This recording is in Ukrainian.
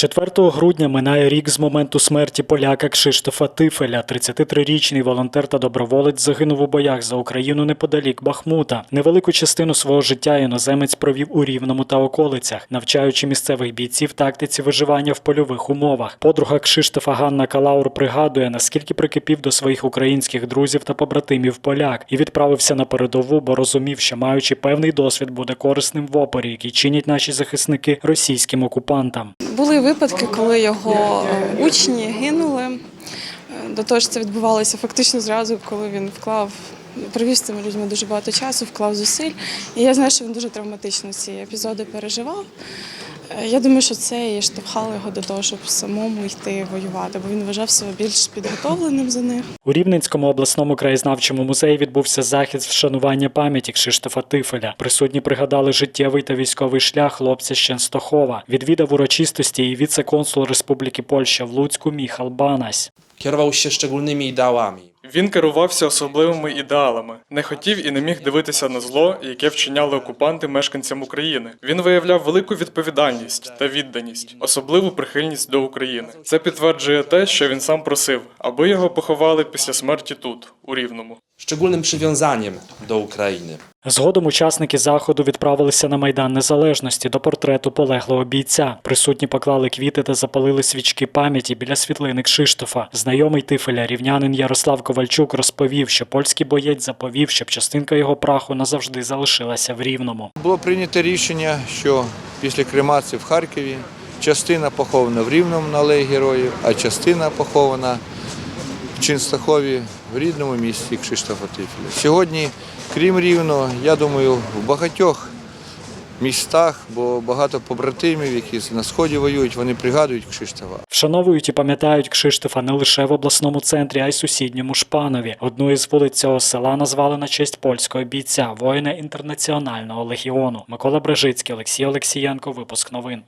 4 грудня минає рік з моменту смерті поляка Кшиштофа Тифеля. 33-річний волонтер та доброволець загинув у боях за Україну неподалік Бахмута. Невелику частину свого життя іноземець провів у Рівному та околицях, навчаючи місцевих бійців тактиці виживання в польових умовах. Подруга Кшиштофа Ганна Калаур пригадує, наскільки прикипів до своїх українських друзів та побратимів поляк і відправився на передову, бо розумів, що маючи певний досвід, буде корисним в опорі, який чинять наші захисники російським окупантам. Були випадки, коли його е, учні гинули. Е, До того ж, це відбувалося фактично зразу, коли він вклав, провів з цими людьми дуже багато часу, вклав зусиль. І я знаю, що він дуже травматично ці епізоди переживав. Е, Я думаю, що це і штовхало його до того, щоб самому йти воювати, бо він вважав себе більш підготовленим за них. У Рівненському обласному краєзнавчому музеї відбувся захід з вшанування пам'яті Кшиштофа Тифеля. Присутні пригадали життєвий та військовий шлях хлопця з Ченстохова. Відвідав урочистості і віце-консул Республіки Польща в Луцьку Міхал Банась. Kierował się szczególnymi ideałami. Він керувався особливими ідеалами, не хотів і не міг дивитися на зло, яке вчиняли окупанти мешканцям України. Він виявляв велику відповідальність та відданість, особливу прихильність до України. Це підтверджує те, що він сам просив, аби його поховали після смерті тут, у Рівному. Szczególnym przywiązaniem do Ukrainy. Згодом учасники заходу відправилися на майдан незалежності до портрету полеглого бійця. Присутні поклали квіти та запалили свічки пам'яті біля світлини Кшиштофа. Знайомий Тифеля, рівнянин Ярослав Ковальчук, розповів, що польський боєць заповів, щоб частинка його праху назавжди залишилася в рівному. Було прийнято рішення, що після кремації в Харкові частина похована в Рівному на алеї героїв, а частина похована в Чинстахові в рідному місті Кшиштофа Тифеля. Сьогодні, крім Рівного, я думаю, в багатьох містах, бо багато побратимів, які на сході воюють, вони пригадують Кшиштофа. Вшановують і пам'ятають Кшиштофа не лише в обласному центрі, а й сусідньому Шпанові. Одну із вулиць цього села назвали на честь польського бійця, воїна інтернаціонального легіону. Микола Брежицький, Олексій Олексієнко. Випуск новин.